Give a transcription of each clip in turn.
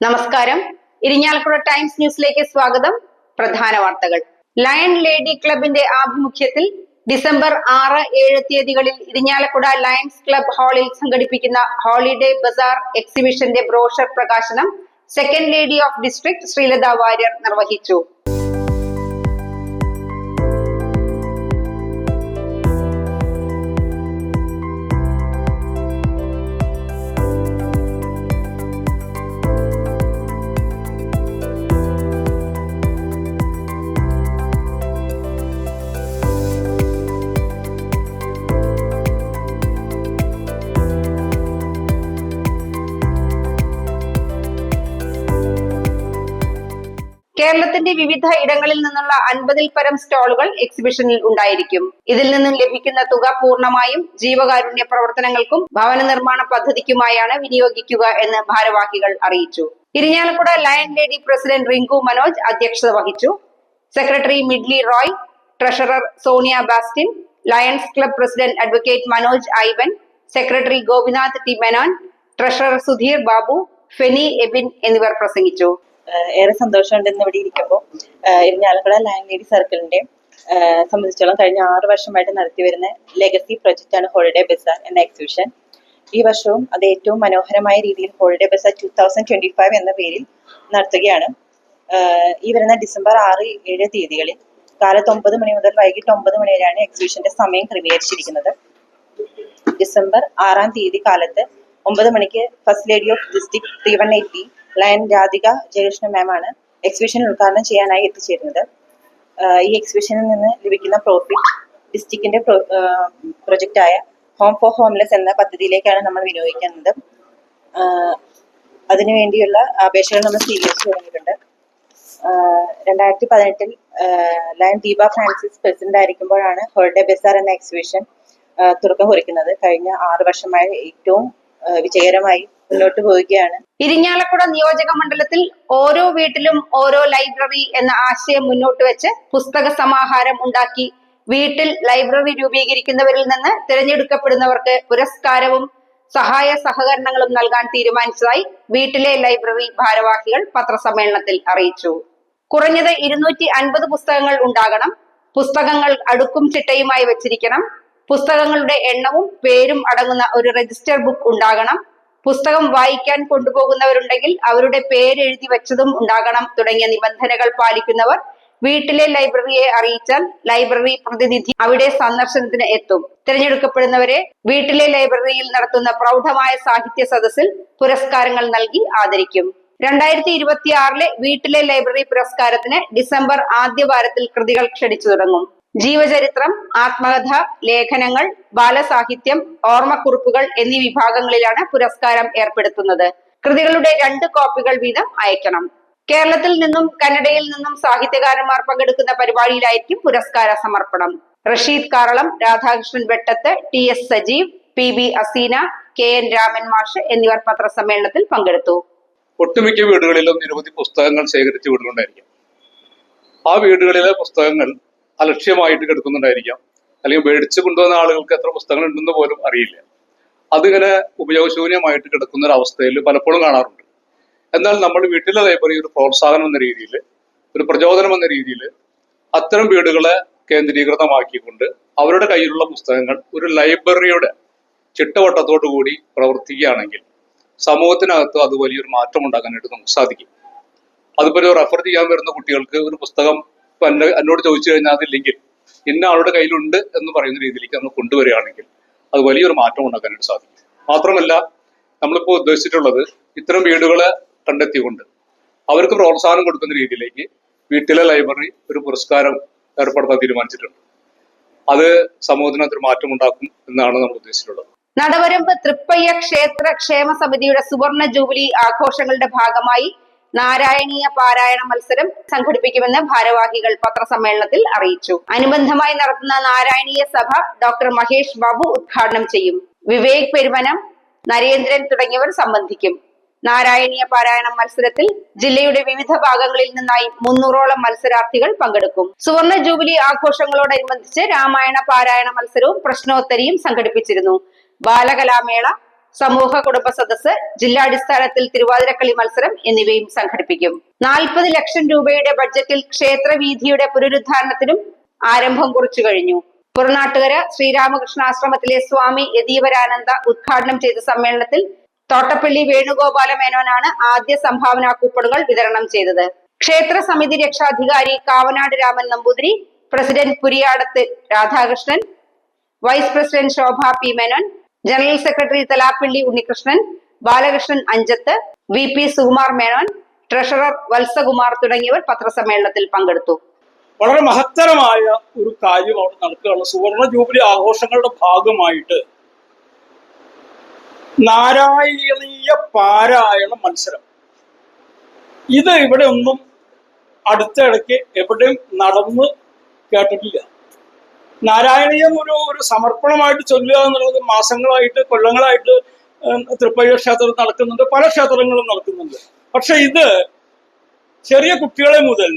നമസ്കാരം. ഇരിഞ്ഞാലക്കുട ടൈംസ് ന്യൂസിലേക്ക് സ്വാഗതം. പ്രധാന വാർത്തകൾ. ലയൺ ലേഡി ക്ലബിന്റെ ആഭിമുഖ്യത്തിൽ ഡിസംബർ ആറ് ഏഴ് തീയതികളിൽ ഇരിഞ്ഞാലക്കുട ലയൺസ് ക്ലബ് ഹാളിൽ സംഘടിപ്പിക്കുന്ന ഹോളിഡേ ബസാർ എക്സിബിഷന്റെ ബ്രോഷർ പ്രകാശനം second lady of district Sreelatha Warrier നിർവഹിച്ചു. കേരളത്തിന്റെ വിവിധ ഇടങ്ങളിൽ നിന്നുള്ള അൻപതിൽ പരം സ്റ്റാളുകൾ എക്സിബിഷനിൽ ഉണ്ടായിരിക്കും. ഇതിൽ നിന്നും ലഭിക്കുന്ന തുക പൂർണമായും ജീവകാരുണ്യ പ്രവർത്തനങ്ങൾക്കും ഭവന നിർമ്മാണ പദ്ധതിക്കുമായാണ് വിനിയോഗിക്കുക എന്ന് ഭാരവാഹികൾ അറിയിച്ചു. Irinjalakuda lion lady president Rinku Manoj അധ്യക്ഷത വഹിച്ചു. Secretary Midly Roy treasurer Sonia Bastin lions club president advocate Manoj Ivan secretary Gopinath T Menon treasurer Sudheer Babu Feni Ebin എന്നിവർ പ്രസംഗിച്ചു. ഏറെ സന്തോഷമുണ്ട് ഇന്ന് ഇവിടെ ഇരിക്കുമ്പോൾ ഇരിഞ്ഞാലക്കുട ലാൻഡ് ലേഡി സർക്കിളിന്റെ സംബന്ധിച്ചോളം കഴിഞ്ഞ ആറ് വർഷമായിട്ട് നടത്തി വരുന്ന ലെഗസി പ്രൊജക്റ്റ് ആണ് ഹോളിഡേ ബസാർ എന്ന എക്സിബിഷൻ ഈ വർഷവും അത് ഏറ്റവും മനോഹരമായ രീതിയിൽ holiday bazaar two thousand twenty five എന്ന പേരിൽ നടത്തുകയാണ്. ഈ വരുന്ന ഡിസംബർ ആറ് ഏഴ് തീയതികളിൽ കാലത്ത് ഒമ്പത് മണി മുതൽ വൈകിട്ട് ഒമ്പത് മണി വരെയാണ് എക്സിബിഷന്റെ സമയം ക്രമീകരിച്ചിരിക്കുന്നത്. ഡിസംബർ ആറാം തീയതി കാലത്ത് ഒമ്പത് മണിക്ക് first lady of district three one eight lion Radhika Jayakrishnan ma'am ആണ് എക്സിബിഷൻ ഉദ്ഘാടനം ചെയ്യാനായി എത്തിച്ചേരുന്നത്. ഈ എക്സിബിഷനിൽ നിന്ന് ലഭിക്കുന്ന പ്രോഫിറ്റ് ഡിസ്ട്രിക്റ്റിന്റെ പ്രൊജക്റ്റായ ഹോം ഫോർ ഹോംലെസ് എന്ന പദ്ധതിയിലേക്കാണ് നമ്മൾ വിനിയോഗിക്കുന്നത്. അതിനു അതിനുവേണ്ടിയുള്ള അപേക്ഷകൾ നമ്മൾ സ്വീകരിച്ചു തുടങ്ങിയിട്ടുണ്ട്. രണ്ടായിരത്തി പതിനെട്ടിൽ ലയൺ ദീപ ഫ്രാൻസിസ് പ്രസിഡന്റ് ആയിരിക്കുമ്പോഴാണ് ഹോൾഡേ ബസാർ എന്ന എക്സിബിഷൻ തുടക്കം കുറിക്കുന്നത്. കഴിഞ്ഞ ആറ് വർഷമായി ഏറ്റവും വിജയകരമായി മുന്നോട്ട് പോവുകയാണ്. ഇരിഞ്ഞാലക്കുട നിയോജക മണ്ഡലത്തിൽ ഓരോ വീട്ടിലും ഓരോ ലൈബ്രറി എന്ന ആശയം മുന്നോട്ട് വെച്ച് പുസ്തക സമാഹാരം ഉണ്ടാക്കി വീട്ടിൽ ലൈബ്രറി രൂപീകരിക്കുന്നവരിൽ നിന്ന് തിരഞ്ഞെടുക്കപ്പെടുന്നവർക്ക് പുരസ്കാരവും സഹായ സഹകരണങ്ങളും നൽകാൻ തീരുമാനിച്ചതായി വീട്ടിലെ ലൈബ്രറി ഭാരവാഹികൾ പത്രസമ്മേളനത്തിൽ അറിയിച്ചു. കുറഞ്ഞത് ഇരുന്നൂറ്റി അൻപത് പുസ്തകങ്ങൾ ഉണ്ടാകണം. പുസ്തകങ്ങൾ അടുക്കും ചിട്ടയുമായി വെച്ചിരിക്കണം. പുസ്തകങ്ങളുടെ എണ്ണവും പേരും അടങ്ങുന്ന ഒരു രജിസ്റ്റർ ബുക്ക് ഉണ്ടാകണം. പുസ്തകം വായിക്കാൻ കൊണ്ടുപോകുന്നവരുണ്ടെങ്കിൽ അവരുടെ പേര് എഴുതി വെച്ചതും ഉണ്ടാകണം തുടങ്ങിയ നിബന്ധനകൾ പാലിക്കുന്നവർ വീട്ടിലെ ലൈബ്രറിയെ അറിയിച്ചാൽ ലൈബ്രറി പ്രതിനിധി അവിടെ സന്ദർശനത്തിന് എത്തും. തിരഞ്ഞെടുക്കപ്പെടുന്നവരെ വീട്ടിലെ ലൈബ്രറിയിൽ നടത്തുന്ന പ്രൗഢമായ സാഹിത്യ സദസ്സിൽ പുരസ്കാരങ്ങൾ നൽകി ആദരിക്കും. രണ്ടായിരത്തി ഇരുപത്തി ആറിലെ വീട്ടിലെ ലൈബ്രറി പുരസ്കാരത്തിന് ഡിസംബർ ആദ്യ വാരത്തിൽ കൃതികൾ ക്ഷണിച്ചു തുടങ്ങും. ജീവചരിത്രം ആത്മകഥ ലേഖനങ്ങൾ ബാലസാഹിത്യം ഓർമ്മക്കുറിപ്പുകൾ എന്നീ വിഭാഗങ്ങളിലാണ് പുരസ്കാരം ഏർപ്പെടുത്തുന്നത്. കൃതികളുടെ രണ്ട് കോപ്പികൾ വീതം അയക്കണം. കേരളത്തിൽ നിന്നും കന്നഡയിൽ നിന്നും സാഹിത്യകാരന്മാർ പങ്കെടുക്കുന്ന പരിപാടിയിലായിരിക്കും പുരസ്കാര സമർപ്പണം. Rasheed Karalam Radhakrishnan Vettath T S Sajeev P B Aseena K N Raman മാഷ് എന്നിവർ പത്രസമ്മേളനത്തിൽ പങ്കെടുത്തു. ഒട്ടുമിക്ക വീടുകളിലും നിരവധി പുസ്തകങ്ങൾ ശേഖരിച്ച് വീടുകളുണ്ടായിരിക്കും ആ വീടുകളിലെ പുസ്തകങ്ങൾ അലക്ഷ്യമായിട്ട് കിടക്കുന്നുണ്ടായിരിക്കാം. അല്ലെങ്കിൽ മേടിച്ചു കൊണ്ടുവന്ന ആളുകൾക്ക് എത്ര പുസ്തകങ്ങൾ ഉണ്ടെന്ന് പോലും അറിയില്ല. അതിങ്ങനെ ഉപയോഗശൂന്യമായിട്ട് കിടക്കുന്ന ഒരു അവസ്ഥയിൽ പലപ്പോഴും കാണാറുണ്ട്. എന്നാൽ നമ്മൾ വീട്ടിലെ ലൈബ്രറി ഒരു പ്രോത്സാഹനം എന്ന രീതിയിൽ ഒരു പ്രചോദനം എന്ന രീതിയിൽ അത്തരം വീടുകളെ കേന്ദ്രീകൃതമാക്കിക്കൊണ്ട് അവരുടെ കയ്യിലുള്ള പുസ്തകങ്ങൾ ഒരു ലൈബ്രറിയുടെ ചിട്ടവട്ടത്തോടു കൂടി പ്രവർത്തിക്കുകയാണെങ്കിൽ സമൂഹത്തിനകത്ത് അത് വലിയൊരു മാറ്റം ഉണ്ടാക്കാനായിട്ട് നമുക്ക് സാധിക്കും. അതുപോലെ ഒരു റെഫർ ചെയ്യാൻ വരുന്ന കുട്ടികൾക്ക് ഒരു പുസ്തകം ഇപ്പൊ എന്നെ എന്നോട് ചോദിച്ചു കഴിഞ്ഞാൽ അതില്ലെങ്കിൽ ഇന്ന ആളുടെ കയ്യിലുണ്ട് എന്ന് പറയുന്ന രീതിയിലേക്ക് നമ്മൾ കൊണ്ടുവരികയാണെങ്കിൽ അത് വലിയൊരു മാറ്റം ഉണ്ടാക്കാനായിട്ട് സാധിക്കും. മാത്രമല്ല നമ്മളിപ്പോൾ ഉദ്ദേശിച്ചിട്ടുള്ളത് ഇത്തരം വീടുകളെ കണ്ടെത്തിക്കൊണ്ട് അവർക്ക് പ്രോത്സാഹനം കൊടുക്കുന്ന രീതിയിലേക്ക് വീട്ടിലെ ലൈബ്രറി ഒരു പുരസ്കാരം ഏർപ്പെടുത്താൻ തീരുമാനിച്ചിട്ടുണ്ട്. അത് സമൂഹത്തിന് അതൊരു മാറ്റം ഉണ്ടാക്കും എന്നാണ് നമ്മൾ ഉദ്ദേശിച്ചിട്ടുള്ളത്. നടവരമ്പ് തൃപ്പയ്യ ക്ഷേത്ര ക്ഷേമ സമിതിയുടെ സുവർണ ജൂബിലി ആഘോഷങ്ങളുടെ ഭാഗമായി നാരായണീയ പാരായണ മത്സരം സംഘടിപ്പിക്കുമെന്ന് ഭാരവാഹികൾ പത്രസമ്മേളനത്തിൽ അറിയിച്ചു. അനുബന്ധമായി നടത്തുന്ന നാരായണീയ സഭ ഡോക്ടർ മഹേഷ് ബാബു ഉദ്ഘാടനം ചെയ്യും. വിവേക് പെരുമനം നരേന്ദ്രൻ തുടങ്ങിയവർ സംബന്ധിക്കും. നാരായണീയ പാരായണ മത്സരത്തിൽ ജില്ലയുടെ വിവിധ ഭാഗങ്ങളിൽ നിന്നായി മുന്നൂറോളം മത്സരാർത്ഥികൾ പങ്കെടുക്കും. സുവർണ ജൂബിലി ആഘോഷങ്ങളോടനുബന്ധിച്ച് രാമായണ പാരായണ മത്സരവും പ്രശ്നോത്തരിയും സംഘടിപ്പിച്ചിരുന്നു. ബാലകലാമേള സമൂഹ കുടുംബ സദസ്സ് ജില്ലാടിസ്ഥാനത്തിൽ തിരുവാതിരക്കളി മത്സരം എന്നിവയും സംഘടിപ്പിക്കും. നാൽപ്പത് ലക്ഷം രൂപയുടെ ബഡ്ജറ്റിൽ ക്ഷേത്രവീഥിയുടെ പുനരുദ്ധാരണത്തിനും ആരംഭം കുറിച്ചു കഴിഞ്ഞു. പുറനാട്ടുകര ശ്രീരാമകൃഷ്ണ ആശ്രമത്തിലെ സ്വാമി യതീവരാനന്ദ ഉദ്ഘാടനം ചെയ്ത സമ്മേളനത്തിൽ തോട്ടപ്പള്ളി വേണുഗോപാല മേനോനാണ് ആദ്യ സംഭാവനാ കൂപ്പണുകൾ വിതരണം ചെയ്തത്. ക്ഷേത്ര സമിതി രക്ഷാധികാരി Kavanad Raman Namboothiri president Puriyadath Radhakrishnan vice president Shobha P Menon general secretary Thalappilly Unnikrishnan Balakrishnan Anchath V P Sukumar Menon treasurer Valsakumar തുടങ്ങിയവർ പത്രസമ്മേളനത്തിൽ പങ്കെടുത്തു. വളരെ മഹത്തരമായ ഒരു കാര്യം അവിടെ നടക്കുകയാണ്. സുവർണ ജൂബിലി ആഘോഷങ്ങളുടെ ഭാഗമായിട്ട് നാരായണീയ പാരായണ മത്സരം. ഇത് ഇവിടെ ഒന്നും അടുത്തിടയ്ക്ക് എവിടെയും നടന്ന് കേട്ടിട്ടില്ല. നാരായണീയം ഒരു ഒരു സമർപ്പണമായിട്ട് ചൊല്ലുക എന്നുള്ളത് മാസങ്ങളായിട്ട് കൊല്ലങ്ങളായിട്ട് തൃപ്പയ്യ ക്ഷേത്രത്തിൽ നടക്കുന്നുണ്ട് പല ക്ഷേത്രങ്ങളും നടക്കുന്നുണ്ട്. പക്ഷെ ഇത് ചെറിയ കുട്ടികളെ മുതൽ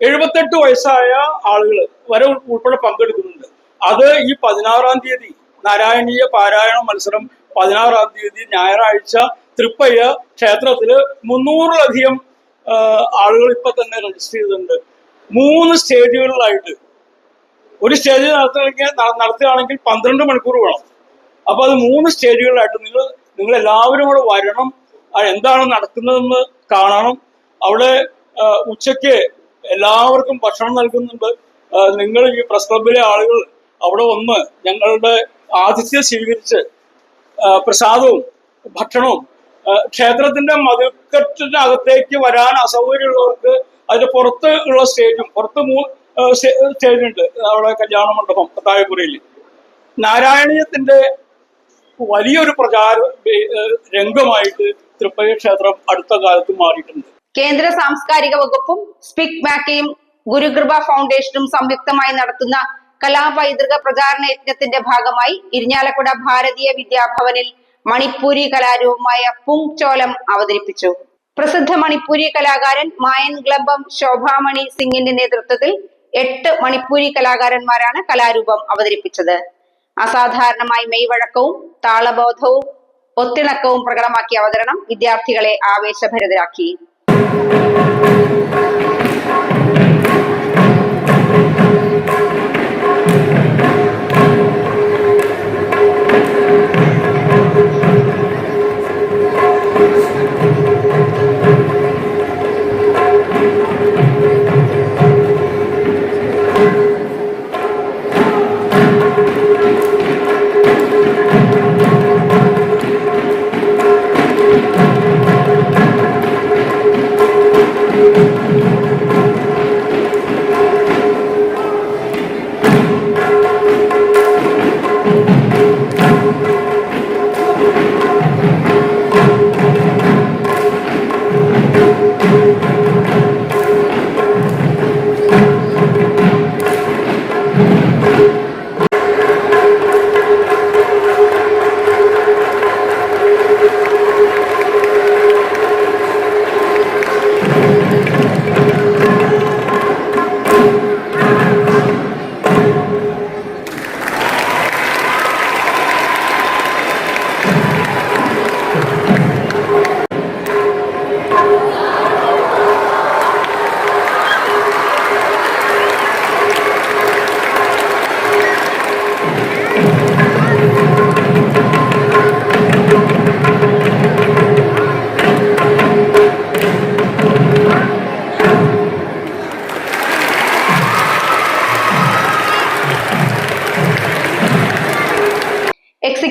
എഴുപത്തെട്ട് വയസ്സായ ആളുകൾ വരെ ഉൾപ്പെടെ പങ്കെടുക്കുന്നുണ്ട്. അത് ഈ പതിനാറാം തീയതി നാരായണീയ പാരായണ മത്സരം പതിനാറാം തീയതി ഞായറാഴ്ച തൃപ്പയ്യ ക്ഷേത്രത്തിൽ മുന്നൂറിലധികം ആളുകൾ ഇപ്പൊ തന്നെ രജിസ്റ്റർ ചെയ്തിട്ടുണ്ട്. മൂന്ന് സ്റ്റേജുകളിലായിട്ട് ഒരു സ്റ്റേജിൽ നടത്തണമെങ്കിൽ നടത്തുകയാണെങ്കിൽ പന്ത്രണ്ട് മണിക്കൂർ വേണം. അപ്പൊ അത് മൂന്ന് സ്റ്റേജുകളിലായിട്ട് നിങ്ങൾ നിങ്ങൾ എല്ലാവരും കൂടെ വരണം. എന്താണ് നടക്കുന്നതെന്ന് കാണണം. അവിടെ ഉച്ചയ്ക്ക് എല്ലാവർക്കും ഭക്ഷണം നൽകുന്നുണ്ട്. നിങ്ങൾ ഈ പ്രസ് ക്ലബിലെ ആളുകൾ അവിടെ വന്ന് ഞങ്ങളുടെ ആതിഥ്യം സ്വീകരിച്ച് പ്രസാദവും ഭക്ഷണവും ക്ഷേത്രത്തിന്റെ മതിൽക്കെട്ടിന്റെ അകത്തേക്ക് വരാൻ അസൗകര്യമുള്ളവർക്ക് അതിന്റെ പുറത്ത് ഉള്ള സ്റ്റേജും പുറത്ത് ഉണ്ട് അവിടെ കല്യാണ മണ്ഡപം താഴെപ്പുറയിൽ നാരായണീയത്തിന്റെ വലിയൊരു പ്രചാര രംഗമായിട്ട് തൃപ്പതി ക്ഷേത്രം അടുത്ത കാലത്ത് മാറിയിട്ടുണ്ട്. കേന്ദ്ര സാംസ്കാരിക വകുപ്പും സ്പിക് മാക്കയും ഗുരുകൃപ ഫൗണ്ടേഷനും സംയുക്തമായി നടത്തുന്ന കലാപൈതൃക പ്രചാരണ യജ്ഞത്തിന്റെ ഭാഗമായി ഇരിഞ്ഞാലക്കുട ഭാരതീയ വിദ്യാഭവനിൽ മണിപ്പൂരി കലാരൂപമായ പുങ് ചോലം അവതരിപ്പിച്ചു. പ്രസിദ്ധ മണിപ്പൂരി കലാകാരൻ മായൻ ഗ്ലബം ശോഭാമണി സിംഗിന്റെ നേതൃത്വത്തിൽ എട്ട് മണിപ്പൂരി കലാകാരന്മാരാണ് കലാരൂപം അവതരിപ്പിച്ചത്. അസാധാരണമായി മെയ്വഴക്കവും താളബോധവും ഒത്തിണക്കവും പ്രകടമാക്കിയ അവതരണം വിദ്യാർത്ഥികളെ ആവേശഭരിതരാക്കി.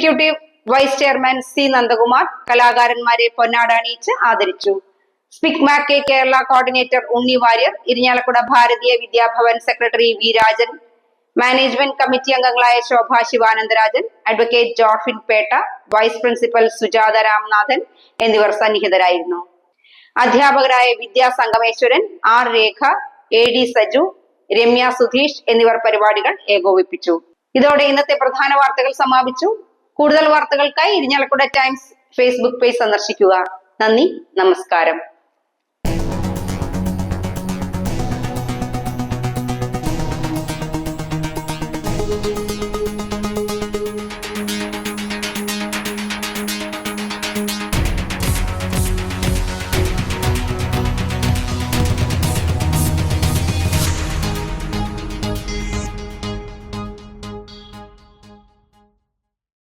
Executive vice chairman C Nandakumar കലാകാരന്മാരെ പൊന്നാടണിയിച്ച് ആദരിച്ചു. SPIC K Kerala coordinator Unni Warrier Irinjalakuda Bharatiya Vidya Bhavan secretary V. Rajan management committee അംഗങ്ങളായ Shobha Sivanandarajan advocate Jorphin Petta vice principal Sujatha Ramanathan എന്നിവർ സന്നിഹിതരായിരുന്നു. അധ്യാപകരായ Vidya Sangameswaran R. Rekha A. D. Saju Ramya Sudheesh എന്നിവർ പരിപാടികൾ ഏകോപിപ്പിച്ചു. ഇതോടെ ഇന്നത്തെ പ്രധാന വാർത്തകൾ സമാപിച്ചു. കൂടുതൽ വാർത്തകൾക്കായി ഇരിഞ്ഞാലക്കുട ടൈംസ് ഫേസ്ബുക്ക് പേജ് സന്ദർശിക്കുക. നന്ദി നമസ്കാരം.